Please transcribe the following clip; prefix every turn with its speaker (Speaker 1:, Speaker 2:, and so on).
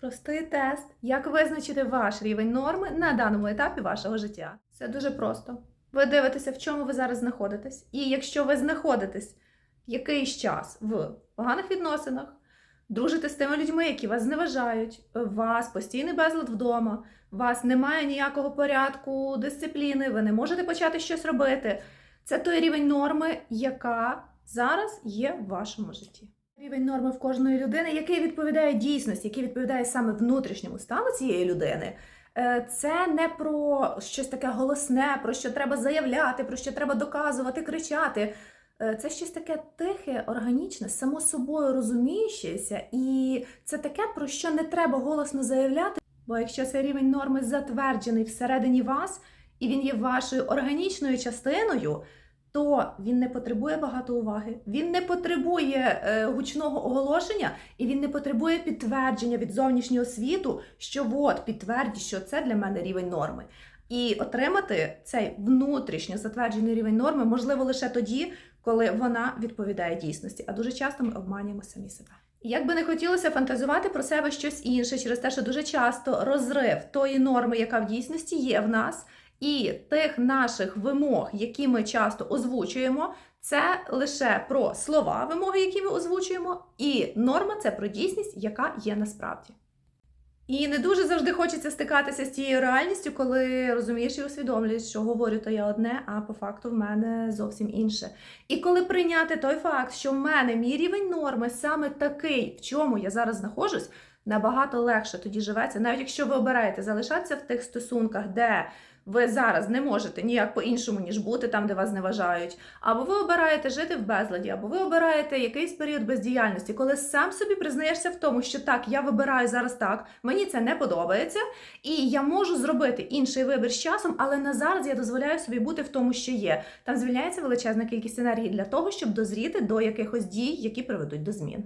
Speaker 1: Простий тест, як визначити ваш рівень норми на даному етапі вашого життя. Це дуже просто. Ви дивитеся, в чому ви зараз знаходитесь. І якщо ви знаходитесь якийсь час в поганих відносинах, дружите з тими людьми, які вас зневажають, у вас постійний безлад вдома, у вас немає ніякого порядку, дисципліни, ви не можете почати щось робити. Це той рівень норми, яка зараз є в вашому житті. Рівень норми в кожної людини, який відповідає дійсності, який відповідає саме внутрішньому стану цієї людини. Е, Це не про щось таке голосне, про що треба заявляти, про що треба доказувати, кричати. Е, Це щось таке тихе, органічне, само собою розуміючеся, і це таке, про що не треба голосно заявляти. Бо якщо цей рівень норми затверджений всередині вас, і він є вашою органічною частиною, то він не потребує багато уваги, він не потребує е, гучного оголошення, і він не потребує підтвердження від зовнішнього світу, що от підтвердіть, що це для мене рівень норми. І отримати цей внутрішньо затверджений рівень норми можливо лише тоді, коли вона відповідає дійсності. А дуже часто ми обманюємо самі себе. Як би не хотілося фантазувати про себе щось інше, через те, що дуже часто розрив тої норми, яка в дійсності є в нас, і тих наших вимог, які ми часто озвучуємо, це лише про слова вимоги, які ми озвучуємо, і норма це про дійсність, яка є насправді. І не дуже завжди хочеться стикатися з тією реальністю, коли розумієш і усвідомлюєш, що говорю то я одне, а по факту в мене зовсім інше. І коли прийняти той факт, що в мене мій рівень норми саме такий, в чому я зараз знаходжусь, набагато легше тоді живеться, навіть якщо ви обираєте залишатися в тих стосунках, де ви зараз не можете ніяк по-іншому, ніж бути там, де вас зневажають, або ви обираєте жити в безладі, або ви обираєте якийсь період бездіяльності, коли сам собі признаєшся в тому, що так, я вибираю зараз так, мені це не подобається, і я можу зробити інший вибір з часом, але на зараз я дозволяю собі бути в тому, що є. Там звільняється величезна кількість енергії для того, щоб дозріти до якихось дій, які приведуть до змін.